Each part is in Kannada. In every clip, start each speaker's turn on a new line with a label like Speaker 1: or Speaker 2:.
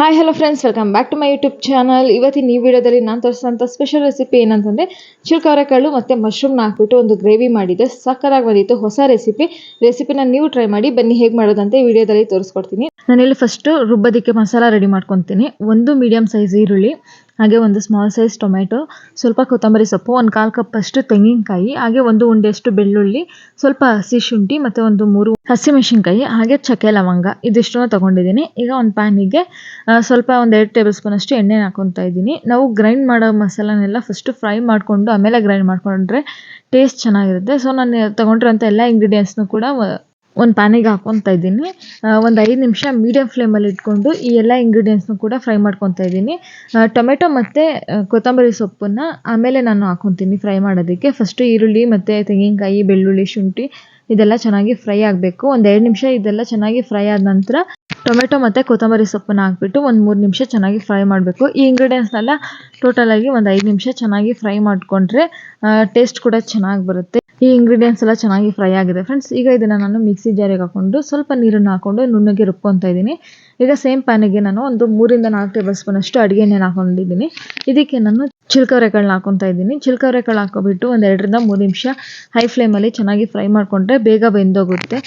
Speaker 1: Hi hello friends welcome back to my YouTube channel ಇವತ್ತಿನ ಈ ವಿಡಿಯೋದಲ್ಲಿ ನಾನು ತೋರಿಸಿದಂಥ ಸ್ಪೆಷಲ್ ರೆಸಿಪಿ ಏನಂತಂದರೆ ಚಿಲ್ಕವರೆಕಾಳು ಮತ್ತು ಮಶ್ರೂಮ್ನ ಹಾಕ್ಬಿಟ್ಟು ಒಂದು ಗ್ರೇವಿ ಮಾಡಿದ್ದೆ ಸಕ್ಕರಾಗಿ ಬಂದಿತ್ತು ಹೊಸ ರೆಸಿಪಿ ರೆಸಿಪಿನ ನೀವು ಟ್ರೈ ಮಾಡಿ, ಬನ್ನಿ ಹೇಗೆ ಮಾಡೋದಂತ ಈ ವಿಡಿಯೋದಲ್ಲಿ ತೋರಿಸ್ಕೊಡ್ತೀನಿ. ನಾನಿಲ್ಲಿ ಫಸ್ಟು ರುಬ್ಬೋದಕ್ಕೆ ಮಸಾಲ ರೆಡಿ ಮಾಡ್ಕೊತೀನಿ. ಒಂದು ಮೀಡಿಯಮ್ ಸೈಜ್ ಈರುಳ್ಳಿ ಹಾಗೆ ಒಂದು ಸ್ಮಾಲ್ ಸೈಜ್ ಟೊಮೆಟೊ ಸ್ವಲ್ಪ ಕೊತ್ತಂಬರಿ ಸೊಪ್ಪು, ಒಂದು ಕಾಲು ಕಪ್ ಅಷ್ಟು ತೆಂಗಿನಕಾಯಿ, ಹಾಗೆ ಒಂದು ಉಂಡೆಯಷ್ಟು ಬೆಳ್ಳುಳ್ಳಿ, ಸ್ವಲ್ಪ ಹಸಿ ಶುಂಠಿ ಮತ್ತು ಒಂದು ಮೂರು ಹಸಿಮೆಣಸಿನ್ಕಾಯಿ ಹಾಗೆ ಚಕ್ಕೆ ಲವಂಗ. ಇದಿಷ್ಟನ್ನು ತಗೊಂಡಿದ್ದೀನಿ. ಈಗ ಒಂದು ಪ್ಯಾನಿಗೆ ಸ್ವಲ್ಪ ಒಂದು ಎರಡು ಟೇಬಲ್ ಸ್ಪೂನ್ ಅಷ್ಟು ಎಣ್ಣೆ ಹಾಕೊತಾ ಇದ್ದೀನಿ. ನಾವು ಗ್ರೈಂಡ್ ಮಾಡೋ ಮಸಾಲನೆಲ್ಲ ಫಸ್ಟು ಫ್ರೈ ಮಾಡಿಕೊಂಡು ಆಮೇಲೆ ಗ್ರೈಂಡ್ ಮಾಡ್ಕೊಂಡ್ರೆ ಟೇಸ್ಟ್ ಚೆನ್ನಾಗಿರುತ್ತೆ. ಸೊ ನಾನು ತೊಗೊಂಡಿರೋಂಥ ಎಲ್ಲ ಇಂಗ್ರೀಡಿಯೆಂಟ್ಸ್ನು ಕೂಡ ಒಂದು ಪ್ಯಾನಿಗೆ ಹಾಕ್ಕೊತಾ ಇದ್ದೀನಿ. ಒಂದು ಐದು ನಿಮಿಷ ಮೀಡಿಯಂ ಫ್ಲೇಮಲ್ಲಿ ಇಟ್ಕೊಂಡು ಈ ಎಲ್ಲ ಇಂಗ್ರೀಡಿಯೆಂಟ್ಸ್ನೂ ಕೂಡ ಫ್ರೈ ಮಾಡ್ಕೊತಾ ಇದ್ದೀನಿ. ಟೊಮೆಟೊ ಮತ್ತು ಕೊತ್ತಂಬರಿ ಸೊಪ್ಪನ್ನು ಆಮೇಲೆ ನಾನು ಹಾಕ್ಕೊತೀನಿ ಫ್ರೈ ಮಾಡೋದಕ್ಕೆ. ಫಸ್ಟು ಈರುಳ್ಳಿ ಮತ್ತು ತೆಂಗಿನಕಾಯಿ, ಬೆಳ್ಳುಳ್ಳಿ, ಶುಂಠಿ ಇದೆಲ್ಲ ಚೆನ್ನಾಗಿ ಫ್ರೈ ಆಗಬೇಕು. ಒಂದು ನಿಮಿಷ ಇದೆಲ್ಲ ಚೆನ್ನಾಗಿ ಫ್ರೈ ಆದ ನಂತರ ಟೊಮೆಟೊ ಮತ್ತು ಕೊತ್ತಂಬರಿ ಸೊಪ್ಪನ್ನ ಹಾಕ್ಬಿಟ್ಟು ಒಂದು ಮೂರು ನಿಮಿಷ ಚೆನ್ನಾಗಿ ಫ್ರೈ ಮಾಡಬೇಕು. ಈ ಇಂಗ್ರೀಡಿಯೆಂಟ್ಸ್ನೆಲ್ಲ ಟೋಟಲಾಗಿ ಒಂದು ಐದು ನಿಮಿಷ ಚೆನ್ನಾಗಿ ಫ್ರೈ ಮಾಡಿಕೊಂಡ್ರೆ ಟೇಸ್ಟ್ ಕೂಡ ಚೆನ್ನಾಗಿ ಬರುತ್ತೆ. ಈ ಇಂಗ್ರೀಡಿಯೆಂಟ್ಸ್ ಎಲ್ಲ ಚೆನ್ನಾಗಿ ಫ್ರೈ ಆಗಿದೆ. ಫ್ರೆಂಡ್ಸ್ ಈಗ ಇದನ್ನು ನಾನು ಮಿಕ್ಸಿ ಜಾರಿಗೆ ಹಾಕೊಂಡು ಸ್ವಲ್ಪ ನೀರನ್ನು ಹಾಕೊಂಡು ನುಣ್ಣಗೆ ರುಬ್ಕೊತಾ ಇದ್ದೀನಿ. ಈಗ ಸೇಮ್ ಪ್ಯಾನಿಗೆ ನಾನು ಒಂದು ಮೂರಿಂದ ನಾಲ್ಕು ಟೇಬಲ್ ಸ್ಪೂನ್ ಅಷ್ಟು ಅಡುಗೆ ಎಣ್ಣೆನ ಹಾಕೊಂಡಿದ್ದೀನಿ. ಇದಕ್ಕೆ ನಾನು ಚಿಲ್ಕವರೆಕಾಳನ್ನ ಹಾಕೊತಾ ಇದ್ದೀನಿ. ಚಿಲ್ಕವರೆಕಾಳು ಹಾಕೊಬಿಟ್ಟು ಒಂದು ಎರಡರಿಂದ ಮೂರು ನಿಮಿಷ ಹೈ ಫ್ಲೇಮಲ್ಲಿ ಚೆನ್ನಾಗಿ ಫ್ರೈ ಮಾಡಿಕೊಂಡ್ರೆ ಬೇಗ ಬೆಂದೋಗುತ್ತೆ.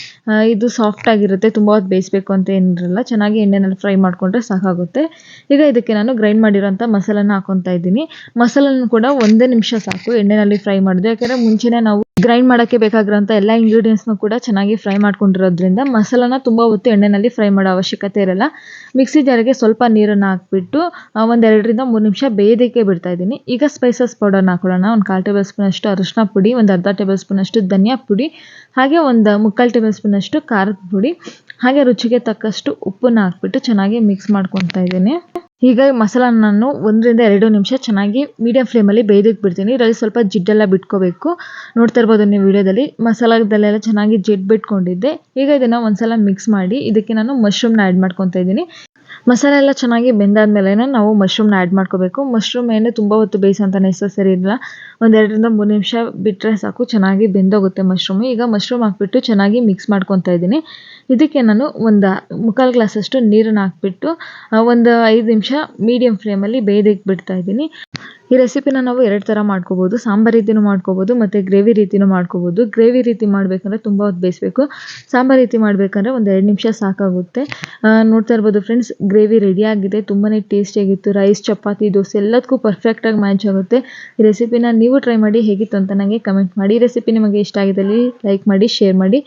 Speaker 1: ಇದು ಸಾಫ್ಟ್ ಆಗಿರುತ್ತೆ, ತುಂಬ ಹೊತ್ತು ಬೇಯಿಸಬೇಕು ಅಂತ ಏನಿರಲ್ಲ ಚೆನ್ನಾಗಿ ಎಣ್ಣೆನಲ್ಲಿ ಫ್ರೈ ಮಾಡಿಕೊಂಡ್ರೆ ಸಾಕಾಗುತ್ತೆ. ಈಗ ಇದಕ್ಕೆ ನಾನು ಗ್ರೈಂಡ್ ಮಾಡಿರೋಂಥ ಮಸಾಲನ ಹಾಕೊತಾ ಇದ್ದೀನಿ. ಮಸಾಲನ್ನು ಕೂಡ ಒಂದೇ ನಿಮಿಷ ಸಾಕು ಎಣ್ಣೆನಲ್ಲಿ ಫ್ರೈ ಮಾಡಿದೆ. ಯಾಕಂದರೆ ಮುಂಚೆನೇ ನಾವು ಗ್ರೈಂಡ್ ಮಾಡೋಕ್ಕೆ ಬೇಕಾಗಿರೋಂಥ ಎಲ್ಲ ಇಂಗ್ರೀಡಿಯೆಂಟ್ಸ್ನ ಕೂಡ ಚೆನ್ನಾಗಿ ಫ್ರೈ ಮಾಡ್ಕೊಂಡಿರೋದ್ರಿಂದ ಮಸಾಲನ ತುಂಬ ಹೊತ್ತು ಎಣ್ಣೆಯಲ್ಲಿ ಫ್ರೈ ಮಾಡೋ ಅವಶ್ಯಕತೆ ಇರಲ್ಲ. ಮಿಕ್ಸಿ ಜಾರಿಗೆ ಸ್ವಲ್ಪ ನೀರನ್ನು ಹಾಕ್ಬಿಟ್ಟು ಒಂದೆರಡರಿಂದ ಮೂರು ನಿಮಿಷ ಬೇಯೋದಕ್ಕೆ ಬಿಡ್ತಾ ಇದ್ದೀನಿ. ಈಗ ಸ್ಪೈಸಸ್ ಪೌಡರ್ನ ಹಾಕೊಳ್ಳೋಣ. ಒಂದು ಕಾಲು ಟೇಬಲ್ ಸ್ಪೂನಷ್ಟು ಅರಿಶಿನ ಪುಡಿ, ಒಂದು ಅರ್ಧ ಟೇಬಲ್ ಸ್ಪೂನಷ್ಟು ಧನಿಯಾ ಪುಡಿ, ಹಾಗೆ ಒಂದು ಮುಕ್ಕಾಲು ಟೇಬಲ್ ಸ್ಪೂನಷ್ಟು ಖಾರದ ಪುಡಿ. ಹಾಗೆ ರುಚಿಗೆ ತಕ್ಕಷ್ಟು ಉಪ್ಪನ್ನ ಹಾಕ್ಬಿಟ್ಟು ಚೆನ್ನಾಗಿ ಮಿಕ್ಸ್ ಮಾಡ್ಕೊತಾ ಇದ್ದೀನಿ. ಈಗ ಮಸಾಲಾನನ್ನು ನಾನು ಒಂದರಿಂದ ಎರಡು ನಿಮಿಷ ಚೆನ್ನಾಗಿ ಮೀಡಿಯಂ ಫ್ಲೇಮಲ್ಲಿ ಬೇಯ್ದಕ್ಕೆ ಬಿಡ್ತೀನಿ. ಇದರಲ್ಲಿ ಸ್ವಲ್ಪ ಜಿಡ್ಡೆಲ್ಲ ಬಿಟ್ಕೋಬೇಕು. ನೋಡ್ತಾ ಇರ್ಬೋದು ನೀವು ವಿಡಿಯೋದಲ್ಲಿ. ಮಸಾಲದಲ್ಲೆಲ್ಲ ಚೆನ್ನಾಗಿ ಜಿಡ್ ಬಿಟ್ಕೊಂಡಿದ್ದೆ. ಈಗ ಇದನ್ನು ಒಂದ್ಸಲ ಮಿಕ್ಸ್ ಮಾಡಿ ಇದಕ್ಕೆ ನಾನು ಮಶ್ರೂಮ್ನ ಆ್ಯಡ್ ಮಾಡ್ಕೊತಾ ಇದ್ದೀನಿ. ಮಸಾಲೆ ಎಲ್ಲ ಚೆನ್ನಾಗಿ ಬೆಂದಾದ್ಮೇಲೆ ನಾವು ಮಶ್ರೂಮ್ನ ಆ್ಯಡ್ ಮಾಡ್ಕೋಬೇಕು. ಮಶ್ರೂಮ್ ಏನು ತುಂಬ ಹೊತ್ತು ಬೇಯಿಸೋಂಥ ನೆಸಸರಿ ಇಲ್ಲ ಒಂದೆರಡರಿಂದ ಮೂರು ನಿಮಿಷ ಬಿಟ್ಟರೆ ಸಾಕು, ಚೆನ್ನಾಗಿ ಬೆಂದೋಗುತ್ತೆ ಮಶ್ರೂಮು ಈಗ ಮಶ್ರೂಮ್ ಹಾಕ್ಬಿಟ್ಟು ಚೆನ್ನಾಗಿ ಮಿಕ್ಸ್ ಮಾಡ್ಕೊತಾ ಇದ್ದೀನಿ. ಇದಕ್ಕೆ ನಾನು ಒಂದು, ಮುಕ್ಕಾಲು ಗ್ಲಾಸಷ್ಟು ನೀರನ್ನು ಹಾಕ್ಬಿಟ್ಟು ಒಂದು ಐದು ನಿಮಿಷ ಮೀಡಿಯಮ್ ಫ್ಲೇಮಲ್ಲಿ ಬೇಯ್ದಕ್ಕೆ ಬಿಡ್ತಾ ಇದ್ದೀನಿ. ಈ ರೆಸಿಪಿನ ನಾವು ಎರಡು ಥರ ಮಾಡ್ಕೋಬೋದು. ಸಾಂಬಾರು ರೀತಿನೂ ಮಾಡ್ಕೋಬೋದು, ಮತ್ತು ಗ್ರೇವಿ ರೀತಿನೂ ಮಾಡ್ಕೋಬೋದು. ಗ್ರೇವಿ ರೀತಿ ಮಾಡಬೇಕಂದ್ರೆ ತುಂಬ ಹೊತ್ತು ಬೇಯಿಸಬೇಕು. ಸಾಂಬಾರು ರೀತಿ ಮಾಡಬೇಕಂದ್ರೆ ಒಂದು ಎರಡು ನಿಮಿಷ ಸಾಕಾಗುತ್ತೆ. ನೋಡ್ತಾ ಇರ್ಬೋದು ಫ್ರೆಂಡ್ಸ್ ಗ್ರೇವಿ ರೆಡಿ ಆಗಿದೆ. ತುಂಬಾ ಟೇಸ್ಟಿಯಾಗಿತ್ತು ರೈಸ್ ಚಪಾತಿ, ದೋಸೆ ಎಲ್ಲದಕ್ಕೂ ಪರ್ಫೆಕ್ಟಾಗಿ ಮ್ಯಾಚ್ ಆಗುತ್ತೆ. ಈ ರೆಸಿಪಿನ ನೀವು ಟ್ರೈ ಮಾಡಿ ಹೇಗಿತ್ತು ಅಂತ ನನಗೆ ಕಮೆಂಟ್ ಮಾಡಿ. ಈ ರೆಸಿಪಿ ನಿಮಗೆ ಇಷ್ಟ ಆಗಿದ್ದಲ್ಲಿ ಲೈಕ್ ಮಾಡಿ ಶೇರ್ ಮಾಡಿ.